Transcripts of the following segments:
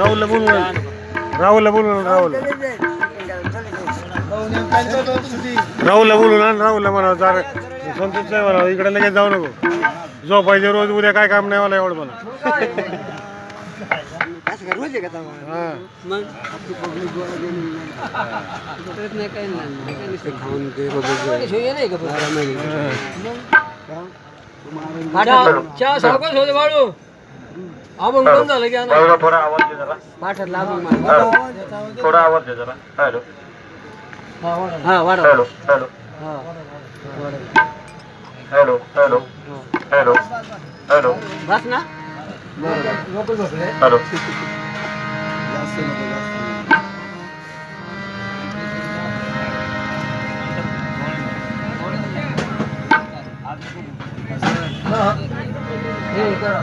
राहुलला बोलून. राहुलला बोलून राहुल राहुलला बोलून आण राहुलला म्हणा जरा संतोष नाही म्हणा इकडे लगेच जाऊ नको झोपायचे रोज उद्या काय काम नाही मला एवढं? हा महिने. चहा सावकाश होते बाळू आपण बंद झालं की आणा. थोडा थोडा आवाज दे जरा पाठात लागून मला. हॅलो. थोडा आवाज दे जरा हॅलो हा वाढव हॅलो हॅलो हा हॅलो हॅलो हॅलो हॅलो बस ना हॅलो हे करा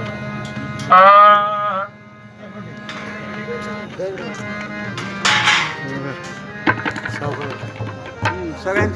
Seven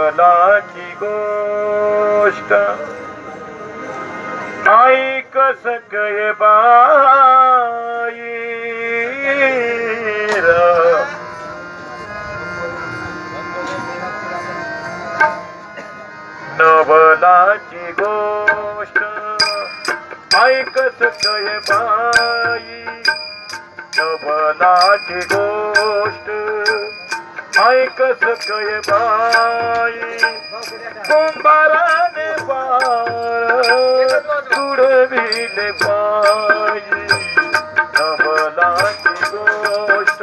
नवलाची गोष्ट. ऐक सकय बाई. नवलाची गोष्ट. ऐक सकय बाई. नवलाची गोष्ट. ऐक सकय बाई कुंभाराने बाळ तुडविले बाई नवलाची गोष्ट.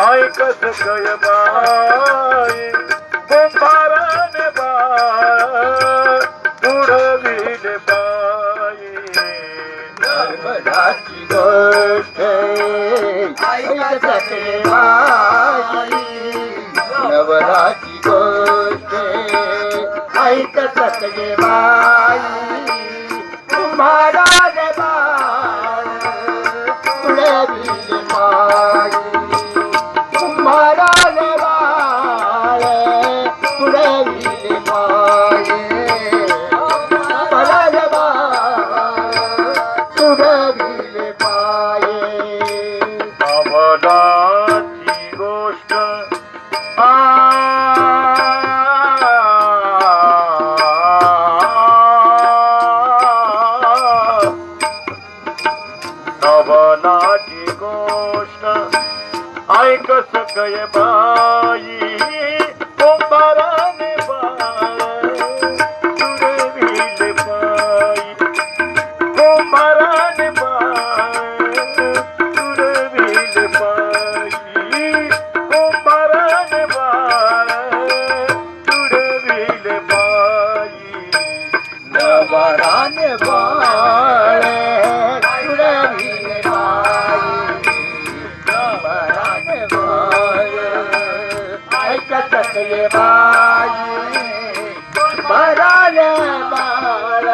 ऐकत गय बाई. नवलाची गोष्ट ऐकत सगळे बाई. तुम्हाला ऐक सकय बाई? कसले बाई कुंभाराने बाळ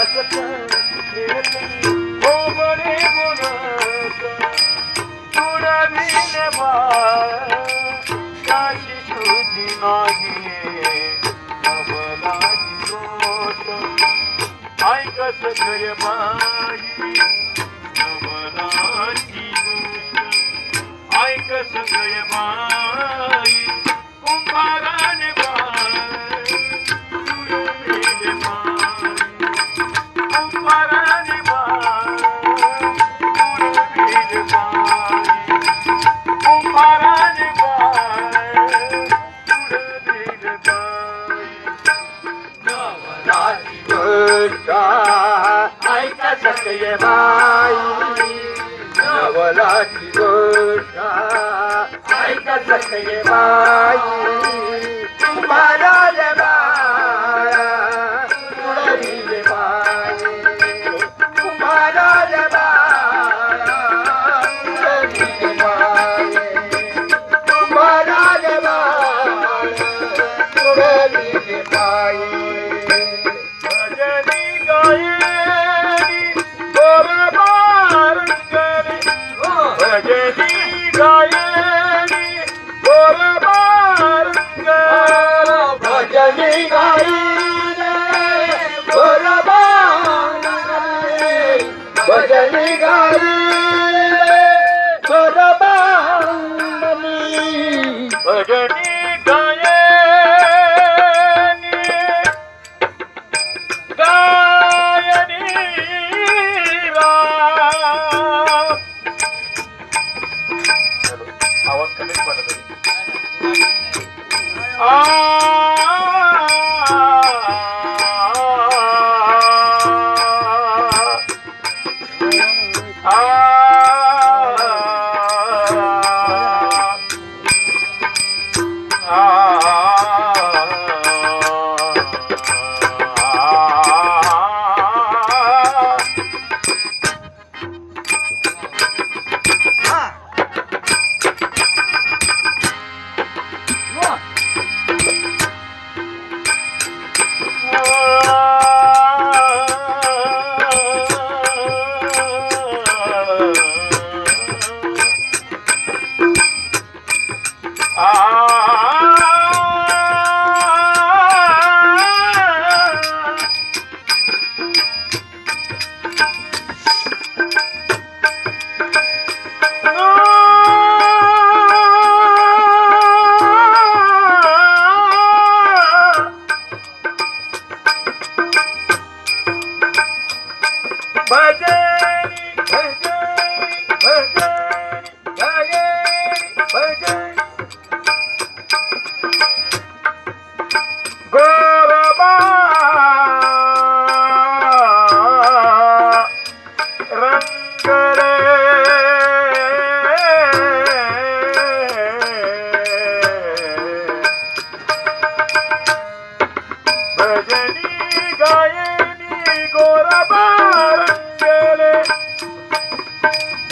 हसत खेळत गोबरे बोलत तुडा तुडविले बाळ शुद्धी नाही नवलाची गोष्ट ऐक सगळे बाई नवलाची बाई ऐका सगळे बाई नवलाची गोष्ट ऐका सगळे गाई भजनी गाई Ah! भजनी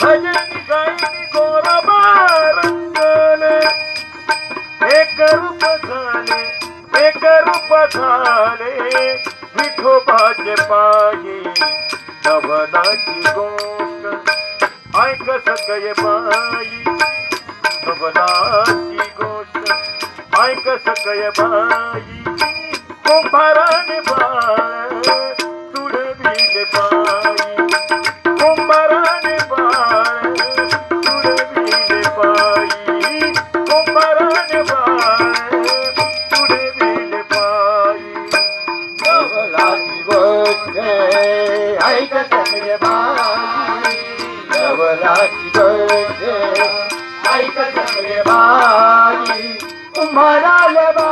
भजनी गायनी गोरबा रंगले एक रूप झाले एक रूप झाले विठोबाचे पायी नवनाची गोष्ट ऐक सगळे बाई नवनाची गोष्ट ऐक सगळे बाई कुंभाराने बाळ মারা বাবা